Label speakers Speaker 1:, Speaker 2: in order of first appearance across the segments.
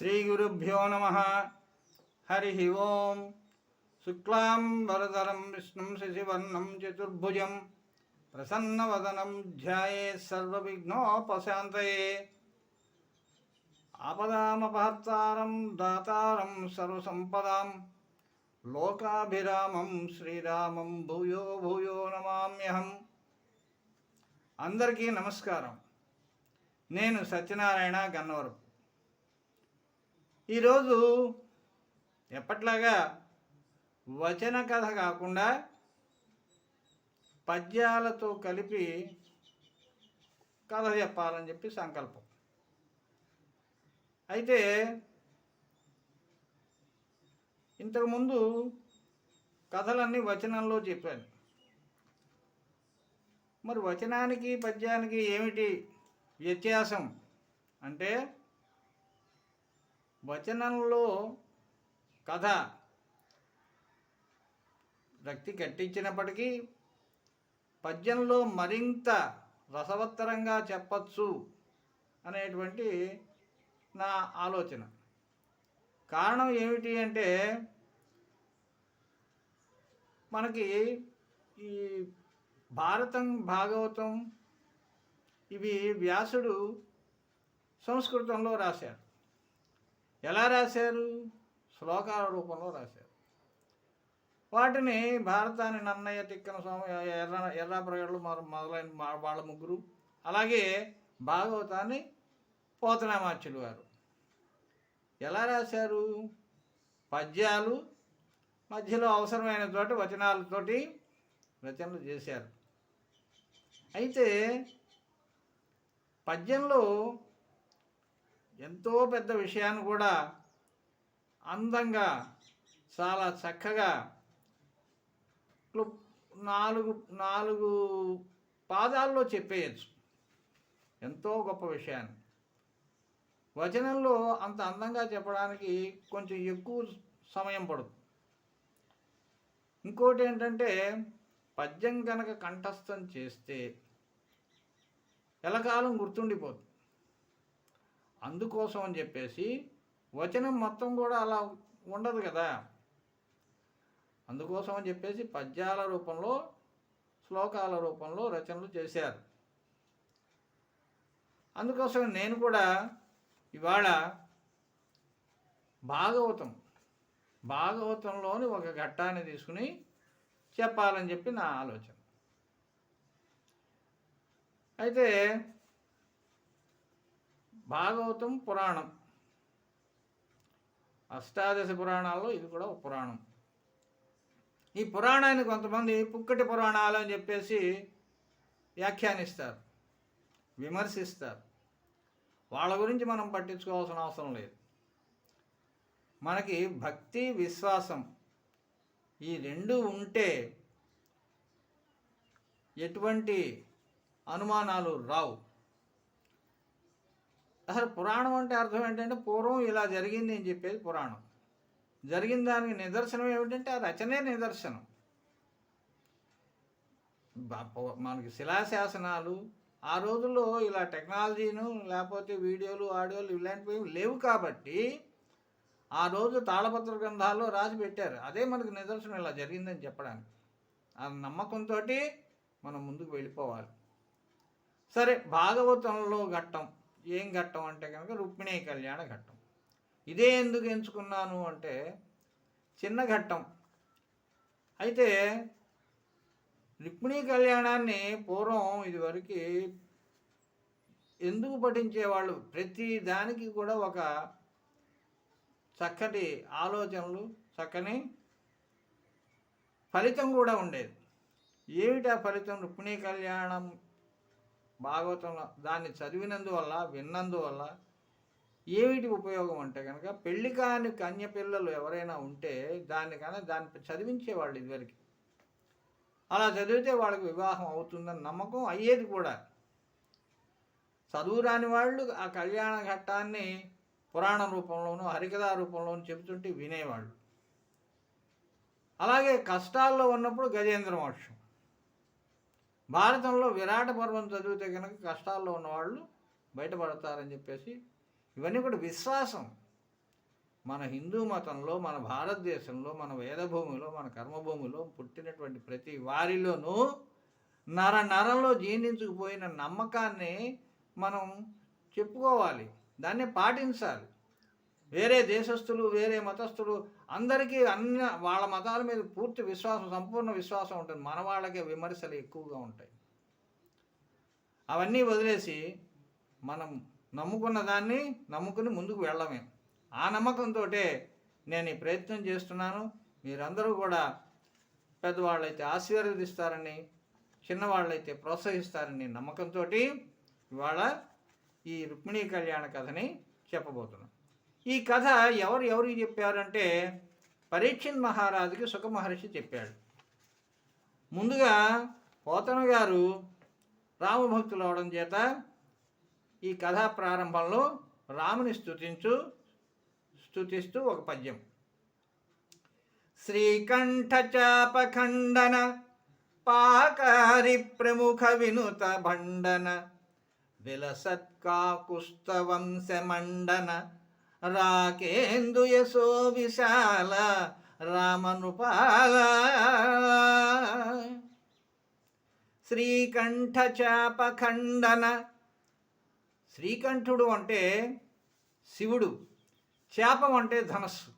Speaker 1: శ్రీగురుభ్యో నమ హరి ఓం శుక్లాం వరదరం విష్ణుం శశివర్ణం చతుర్భుజం ప్రసన్నవదనం ధ్యాయే సర్వవిఘ్నోపశాంతయే ఆపదామపహర్తారం దాతారం సర్వసంపదాం లోకాభిరామం శ్రీరామం భూయో భూయో నమామ్యహం అందరికీ నమస్కారం. నేను సత్యనారాయణ గన్నవరం. ఈరోజు ఎప్పట్లాగా వచన కథ కాకుండా పద్యాలతో కలిపి కథ చెప్పాలని చెప్పి సంకల్పం. అయితే ఇంతకుముందు కథలన్నీ వచనంలో చెప్పాను. మరి వచనానికి పద్యానికి ఏమిటి వ్యత్యాసం అంటే వచనంలో కథ రక్తి కట్టించినప్పటికీ పద్యంలో మరింత రసవత్తరంగా చెప్పచ్చు అనేటువంటి నా ఆలోచన. కారణం ఏమిటి అంటే మనకి ఈ భారతం భాగవతం ఇవి వ్యాసుడు సంస్కృతంలో రాశారు. ఎలా రాశారు? శ్లోకాల రూపంలో రాశారు. వాటిని భారతాన్ని నన్నయ్య తిక్కన స్వామి ఎర్ర ఎర్రాప్రగడలు మొదలైన మా- వాళ్ళ ముగ్గురు అలాగే భాగవతాన్ని పోతనామాచ్యులు వారు. ఎలా రాశారు? పద్యాలు మధ్యలో అవసరమైన చోట వచనాలతోటి రచనలు చేశారు. అయితే పద్యంలో ఎంతో పెద్ద విషయాన్ని కూడా అందంగా చాలా చక్కగా క్లుప్ నాలుగు నాలుగు పాదాల్లో చెప్పేయచ్చు. ఎంతో గొప్ప విషయాన్ని. వచనంలో అంత అందంగా చెప్పడానికి కొంచెం ఎక్కువ సమయం పడుతుంది. ఇంకోటి ఏంటంటే పద్యం కనుక కంఠస్థం చేస్తే ఎలకాలం గుర్తుండిపోతుంది. అందుకోసం అని చెప్పేసి వచనం మొత్తం కూడా అలా ఉండదు కదా. అందుకోసం అని చెప్పేసి పద్యాల రూపంలో శ్లోకాల రూపంలో రచనలు చేశారు. అందుకోసం నేను కూడా ఇవాళ భాగవతం భాగవతంలోని ఒక ఘట్టాన్ని తీసుకుని చెప్పాలని చెప్పి నా ఆలోచన. అయితే భాగవతం పురాణం. అష్టాదశ పురాణాల్లో ఇది కూడా ఒక పురాణం. ఈ పురాణాన్ని కొంతమంది పుక్కటి పురాణాలు అని చెప్పేసి వ్యాఖ్యానిస్తారు విమర్శిస్తారు. వాళ్ళ గురించి మనం పట్టించుకోవాల్సిన అవసరం లేదు. మనకి భక్తి విశ్వాసం ఈ రెండు ఉంటే ఎటువంటి అనుమానాలు రావు. అసలు పురాణం అంటే అర్థం ఏంటంటే పూర్వం ఇలా జరిగింది అని చెప్పేది పురాణం. జరిగిన దానికి నిదర్శనం ఏమిటంటే ఆ రచనే నిదర్శనం. మనకి శిలాశాసనాలు ఆ రోజుల్లో ఇలా టెక్నాలజీను లేకపోతే వీడియోలు ఆడియోలు ఇలాంటివి లేవు కాబట్టి ఆ రోజు తాళపత్ర గ్రంథాల్లో రాసి పెట్టారు. అదే మనకు నిదర్శనం ఇలా జరిగిందని చెప్పడానికి. ఆ నమ్మకంతో మనం ముందుకు వెళ్ళిపోవాలి. సరే భాగవతంలో ఘట్టం. ఏం ఘట్టం అంటే కనుక రుక్మిణీ కళ్యాణ ఘట్టం. ఇదే ఎందుకు ఎంచుకున్నాను అంటే చిన్న ఘట్టం. అయితే రుక్మిణీ కళ్యాణాన్ని పూర్వం ఇదివరకు ఎందుకు పఠించేవాళ్ళు? ప్రతి దానికి కూడా ఒక చక్కటి ఆలోచనలు చక్కని ఫలితం కూడా ఉండేది. ఏమిటి ఆ ఫలితం? రుక్మిణీ కళ్యాణం భాగవతంలో దాన్ని చదివినందువల్ల విన్నందువల్ల ఏమిటి ఉపయోగం అంటే కనుక పెళ్ళి కాని కన్య పిల్లలు ఎవరైనా ఉంటే దాన్ని దాన్ని చదివించేవాళ్ళు ఇదివరకు. అలా చదివితే వాళ్ళకి వివాహం అవుతుందని నమ్మకం అయ్యేది కూడా. చదువు రాని వాళ్ళు ఆ కళ్యాణ ఘట్టాన్ని పురాణ రూపంలోనూ హరికథా రూపంలోనూ చెబుతుంటే వినేవాళ్ళు. అలాగే కష్టాల్లో ఉన్నప్పుడు గజేంద్ర మోక్షం. భారతంలో విరాట పర్వం చదివితే కనుక కష్టాల్లో ఉన్నవాళ్ళు బయటపడతారని చెప్పేసి ఇవన్నీ కూడా విశ్వాసం. మన హిందూ మతంలో మన భారతదేశంలో మన వేదభూమిలో మన కర్మభూమిలో పుట్టినటువంటి ప్రతి వారిలోనూ నర నరంలో జీర్ణించుకుపోయిన నమ్మకాన్ని మనం చెప్పుకోవాలి. దాన్ని పాటించాలి. వేరే దేశస్థులు వేరే మతస్థులు అందరికీ అన్ని వాళ్ళ మతాల మీద పూర్తి విశ్వాసం సంపూర్ణ విశ్వాసం ఉంటుంది. మన వాళ్ళకే విమర్శలు ఎక్కువగా ఉంటాయి. అవన్నీ వదిలేసి మనం నమ్ముకున్న దాన్ని నమ్ముకుని ముందుకు వెళ్ళమే. ఆ నమ్మకంతో నేను ఈ ప్రయత్నం చేస్తున్నాను. మీరందరూ కూడా పెద్దవాళ్ళైతే ఆశీర్వదిస్తారని చిన్నవాళ్ళైతే ప్రోత్సహిస్తారని నమ్మకంతో ఇవాళ ఈ రుక్మిణీ కళ్యాణ కథని చెప్పబోతున్నాం. ఈ కథ ఎవరు ఎవరికి చెప్పారంటే పరీక్షిత్ మహారాజుకి సుఖ మహర్షి చెప్పాడు. ముందుగా పోతన గారు రామభక్తులు అవడం చేత ఈ కథా ప్రారంభంలో రాముని స్థుతించు స్తుతిస్తూ ఒక పద్యం. శ్రీకంఠ చాపఖండన పాకారి ప్రముఖ వినుత భండన విలసత్కాకుస్తవంశమండన రాకేందు యశో విశాల రామనృపాల. శ్రీకంఠ చాపఖండన శ్రీకంఠుడు అంటే శివుడు శాపం అంటే ధనస్సు.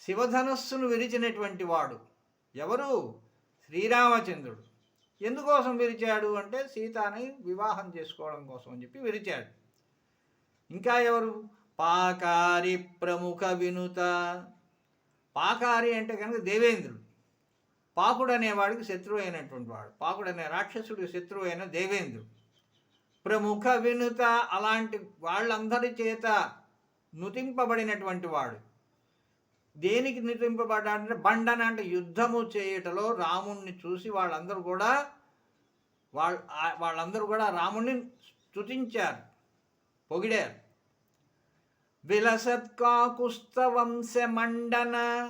Speaker 1: శివధనస్సును విరిచినటువంటి వాడు ఎవరు? శ్రీరామచంద్రుడు. ఎందుకోసం విరిచాడు అంటే సీతాని వివాహం చేసుకోవడం కోసం అని చెప్పి విరిచాడు. ఇంకా ఎవరు? పాకారి ప్రముఖ వినుత. పాకారి అంటే కనుక దేవేంద్రుడు. పాకుడు అనేవాడికి శత్రువు అయినటువంటి వాడు. పాకుడు అనే రాక్షసుడికి శత్రువు అయిన దేవేంద్రుడు. ప్రముఖ వినుత అలాంటి వాళ్ళందరి చేత నుతింపబడినటువంటి వాడు. దేనికి నితింపబడ్డాడంటే బండన అంటే యుద్ధము చేయుటలో రాముణ్ణి చూసి వాళ్ళందరూ కూడా వాళ్ళ వాళ్ళందరూ కూడా రాముణ్ణి స్తుతించారు పొగిడారు. విలసత్కాకుస్త వంశ మండన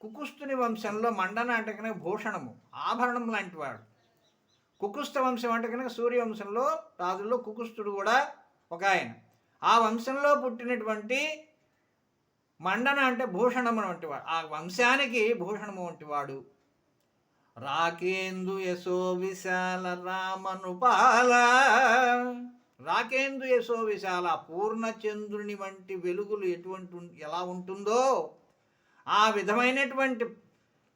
Speaker 1: కుకుస్తుని వంశంలో మండన అంటే కనుక భూషణము ఆభరణం లాంటి వాడు. కుకుస్త వంశం అంటే కనుక సూర్యవంశంలో రాజుల్లో కుకుస్తుడు కూడా ఒక ఆయన. ఆ వంశంలో పుట్టినటువంటి మండన అంటే భూషణము వంటి వాడు. ఆ వంశానికి భూషణము వంటి వాడు. రాకేందు యశో విశాల రామనుపాల. రాకేందు యశో విశాల పూర్ణచంద్రుని వంటి వెలుగులు ఎటువంటి ఎలా ఉంటుందో ఆ విధమైనటువంటి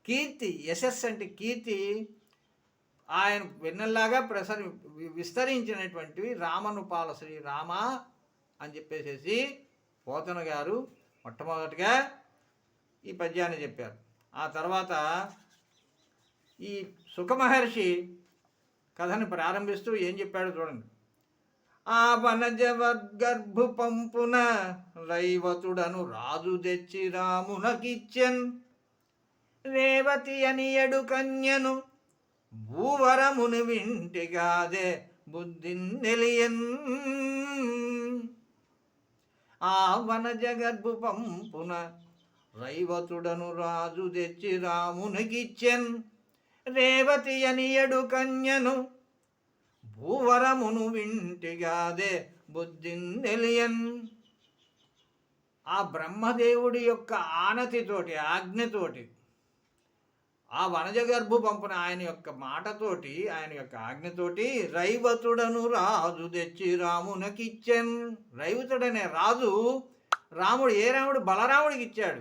Speaker 1: కీర్తి యశస్ అంటే కీర్తి ఆయన వెన్నెల్లాగా ప్రసరి వి- విస్తరించినటువంటివి రామనుపాల శ్రీ రామ అని చెప్పేసేసి పోతన గారు మొట్టమొదటిగా ఈ పద్యాన్ని చెప్పారు. ఆ తర్వాత ఈ సుఖమహర్షి కథను ప్రారంభిస్తూ ఏం చెప్పాడో చూడండి. ఆ వనజవద్గర్భు పంపున రైవతుడను రాజు తెచ్చి రామునకిచ్చెన్. రేవతి అని ఎడు కన్యను భూవరమును వింటిగాదే బుద్ధిన్ నెలియన్. ఆ వనజగర్భు పంపున రైవతుడను రాజు తెచ్చి రామునికిచ్చెన్. రేవతి అని ఎడు కన్యను భూవరమును వింటిగాదే బుద్ధిందెలియన్. ఆ బ్రహ్మదేవుడి యొక్క ఆనతితోటి ఆజ్ఞతోటి ఆ వనజగర్భు పంపున ఆయన యొక్క మాటతోటి ఆయన యొక్క ఆజ్ఞతోటి రైవతుడను రాజు తెచ్చి రామునకిచ్చెన్. రైవతుడనే రాజు రాముడు ఏ రాముడు? బలరాముడికి ఇచ్చాడు.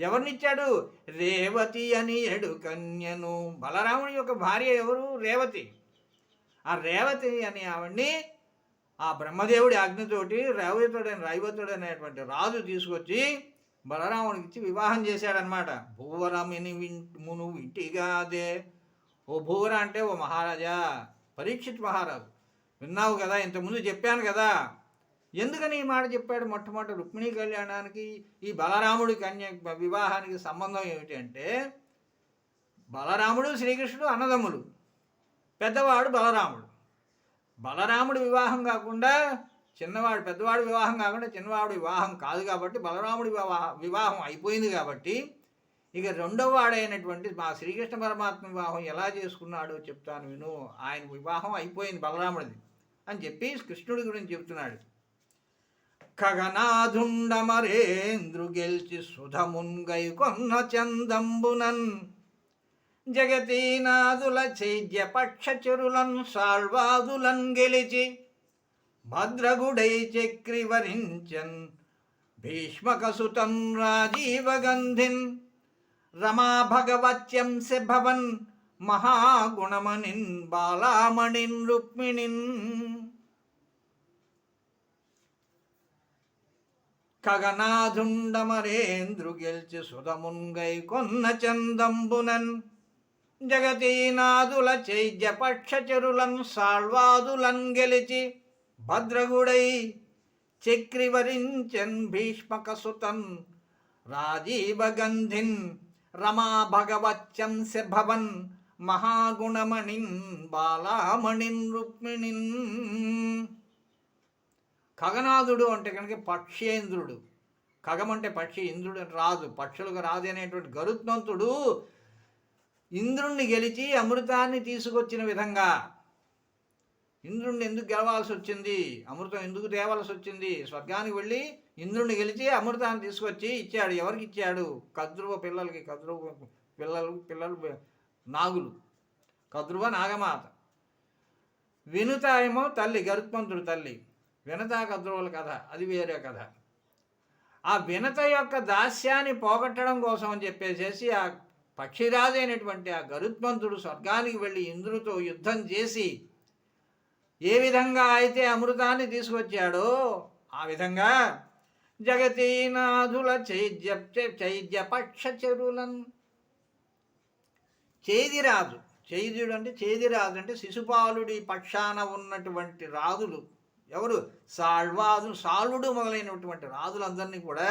Speaker 1: ఎవరినిచ్చాడు? రేవతి అని ఎడు కన్యను. బలరాముడి యొక్క భార్య ఎవరు? రేవతి. ఆ రేవతి అని ఆవిడ్ని ఆ బ్రహ్మదేవుడి ఆజ్ఞతోటి రేవతుడైన రైవతుడు అనేటువంటి రాజు తీసుకొచ్చి బలరాముడికి ఇచ్చి వివాహం చేశాడనమాట భూవరమిని వింటుమును ఇంటిగాదే ఓ భూవర అంటే ఓ మహారాజా పరీక్షిత్ మహారాజు. విన్నావు కదా ఇంతకుముందు చెప్పాను కదా. ఎందుకని ఈ మాట చెప్పాడు? మొట్టమొదటి రుక్మిణీ కళ్యాణానికి ఈ బలరాముడి కన్య వివాహానికి సంబంధం ఏమిటి అంటే బలరాముడు శ్రీకృష్ణుడు అన్నదమ్ములు. పెద్దవాడు బలరాముడు. బలరాముడి వివాహం కాకుండా చిన్నవాడు పెద్దవాడు వివాహం కాకుండా చిన్నవాడు వివాహం కాదు కాబట్టి బలరాముడి వివాహ వివాహం అయిపోయింది కాబట్టి ఇక రెండవ వాడైనటువంటి మా శ్రీకృష్ణ పరమాత్మ వివాహం ఎలా చేసుకున్నాడో చెప్తాను విను. ఆయన వివాహం అయిపోయింది బలరాముడిది అని చెప్పి కృష్ణుడి గురించి చెప్తున్నాడు. ఖగనాధుండమరేంద్రు గెల్చి సుధముంగై కొన్న చందంబునన్ జగతీనాథుల చైద్య పక్షచరులన్ సాళ్వాదులన్ గెలిచి భద్రగుడై చక్రివరించన్ భీష్మకసుతం రాజీవగంధిన్ రమా భగవత్యంశ భవన్ మహాగుణమనిన్ బాలామణిన్ రుక్మిణిన్. ఖగనాధుండమరేంద్రు గెల్చి సుధమున్గై కొన్న చందంబునన్ జగతీనాదుల చైద్యపక్షచరులన్ సాళ్వాదులన్ గెలిచి భద్రగుడై చక్రివరించన్ భీష్మకసుతన్ రాజీవగంధిన్ రమా భగవత్యంశ భవన్ మహాగుణమణిన్ బాలామణిన్ రుక్మిణిన్. ఖగనాథుడు అంటే కనుక పక్షేంద్రుడు. ఖగం అంటే పక్షి ఇంద్రుడు రాదు రాజు. పక్షులకు రాదు అనేటువంటి గరుత్మంతుడు ఇంద్రుణ్ణి గెలిచి అమృతాన్ని తీసుకొచ్చిన విధంగా. ఇంద్రుణ్ణి ఎందుకు గెలవాల్సి వచ్చింది? అమృతం ఎందుకు తేవాల్సి వచ్చింది? స్వర్గానికి వెళ్ళి ఇంద్రుణ్ణి గెలిచి అమృతాన్ని తీసుకొచ్చి ఇచ్చాడు. ఎవరికి ఇచ్చాడు? కద్రువ పిల్లలకి. కద్రువ పిల్లలు పిల్లలు నాగులు. కద్రువ నాగమాత. వినుత ఏమో తల్లి గరుత్మంతుడు తల్లి. వినత కద్రువుల కథ. అది వేరే కథ. ఆ వినత యొక్క దాస్యాన్ని పోగొట్టడం కోసం అని చెప్పేసేసి ఆ పక్షిరాజు అయినటువంటి ఆ గరుత్మంతుడు స్వర్గానికి వెళ్ళి ఇంద్రుతో యుద్ధం చేసి ఏ విధంగా అయితే అమృతాన్ని తీసుకొచ్చాడో ఆ విధంగా జగతీనాథుల చైద్య చైద్య పక్ష చెరువులను చేదిరాజు చైద్యుడు అంటే చేదిరాజు అంటే శిశుపాలుడి పక్షాన ఉన్నటువంటి రాజులు. ఎవరు? సాళ్వాదు సాలుడు మొదలైనటువంటి రాజులందరినీ కూడా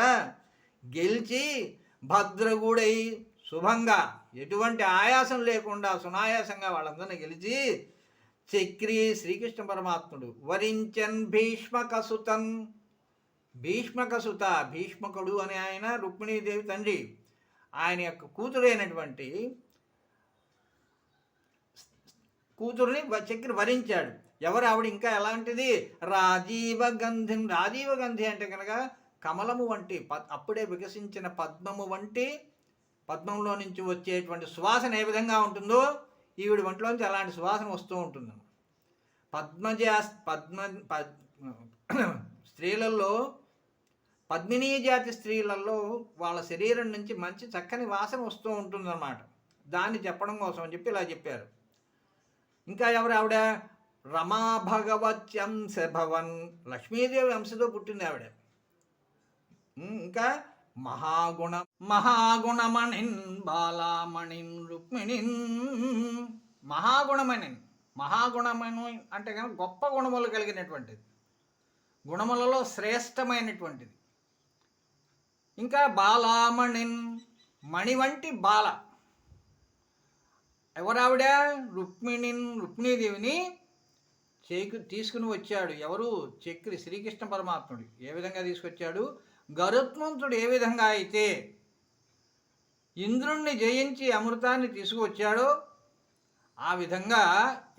Speaker 1: గెలిచి భద్రగుడై శుభంగా ఎటువంటి ఆయాసం లేకుండా సునాయాసంగా వాళ్ళందరినీ గెలిచి చక్రి శ్రీకృష్ణ పరమాత్ముడు వరించన్ భీష్మకసుతన్. భీష్మకసుత భీష్మకుడు అని ఆయన రుక్మిణీదేవి తండ్రి. ఆయన యొక్క కూతురైనటువంటి కూతురుని చక్రి వరించాడు. ఎవరు? ఆవిడ ఇంకా ఎలాంటిది? రాజీవ గంధి రాజీవ గంధి అంటే కనుక కమలము వంటి అప్పుడే వికసించిన పద్మము వంటి పద్మంలో నుంచి వచ్చేటువంటి సువాసన ఏ విధంగా ఉంటుందో ఈవిడి వంటలోంచి అలాంటి సువాసన వస్తూ ఉంటుంది. పద్మజ పద్మ స్త్రీలలో పద్మినీ జాతి స్త్రీలలో వాళ్ళ శరీరం నుంచి మంచి చక్కని వాసన వస్తూ ఉంటుందన్నమాట. దాన్ని చెప్పడం కోసం అని చెప్పి ఇలా చెప్పారు. ఇంకా ఎవరు ఆవిడ? రమా భగవత్యంశ భవన్. లక్ష్మీదేవి అంశతో పుట్టింది ఆవిడ. ఇంకా మహాగుణ మహాగుణమణిన్ బాలామణిన్ రుక్మిణిన్ మహాగుణమణిన్ మహాగుణమణి అంటే కనుక గొప్ప గుణములు కలిగినటువంటిది. గుణములలో శ్రేష్టమైనటువంటిది. ఇంకా బాలామణిన్ మణి వంటి బాల. ఎవరావిడ? రుక్మిణిన్ రుక్మిణీదేవిని చేకు తీసుకుని వచ్చాడు. ఎవరు? చక్రి శ్రీకృష్ణ పరమాత్ముడు. ఏ విధంగా తీసుకొచ్చాడు? గరుత్మంతుడు ఏ విధంగా అయితే ఇంద్రుణ్ణి జయించి అమృతాన్ని తీసుకువచ్చాడో ఆ విధంగా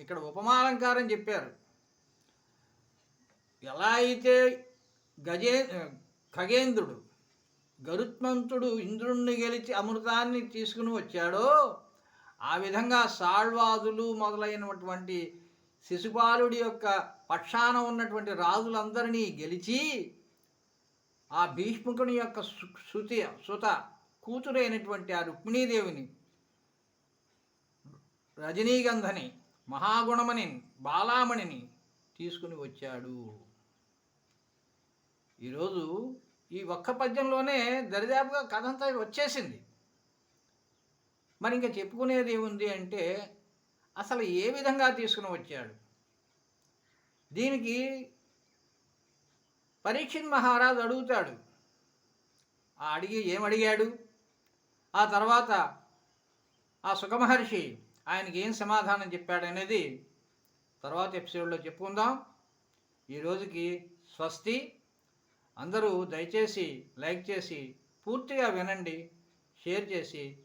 Speaker 1: ఇక్కడ ఉపమాలంకారం చెప్పారు. ఎలా అయితే గజే ఖగేంద్రుడు గరుత్మంతుడు ఇంద్రుణ్ణి గెలిచి అమృతాన్ని తీసుకుని వచ్చాడో ఆ విధంగా సాళ్వాదులు మొదలైనటువంటి శిశుపాలుడి యొక్క పక్షాన ఉన్నటువంటి రాజులందరినీ గెలిచి ఆ భీష్ముకుని యొక్క శృతి సుత కూతురైనటువంటి ఆ రుక్మిణీదేవిని రజనీగంధని మహాగుణమని బాలామణిని తీసుకుని వచ్చాడు. ఈరోజు ఈ ఒక్క పద్యంలోనే దరిదాపుగా కథ అంతా వచ్చేసింది. మరి ఇంకా చెప్పుకునేది ఏముంది అంటే అసలు ఏ విధంగా తీసుకుని వచ్చాడు? దీనికి పరీక్షిత్ మహారాజు అడుగుతాడు. ఆ అడిగి ఏమడిగాడు? ఆ తర్వాత ఆ సుఖమహర్షి ఆయనకి ఏం సమాధానం చెప్పాడనేది తర్వాత ఎపిసోడ్లో చెప్పుకుందాం. ఈరోజుకి స్వస్తి. అందరూ దయచేసి లైక్ చేసి పూర్తిగా వినండి. షేర్ చేసి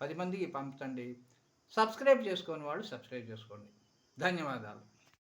Speaker 1: పది మందికి పంపుతండి సబ్స్క్రైబ్ చేసుకొని వాళ్ళు సబ్స్క్రైబ్ చేసుకోండి. ధన్యవాదాలు.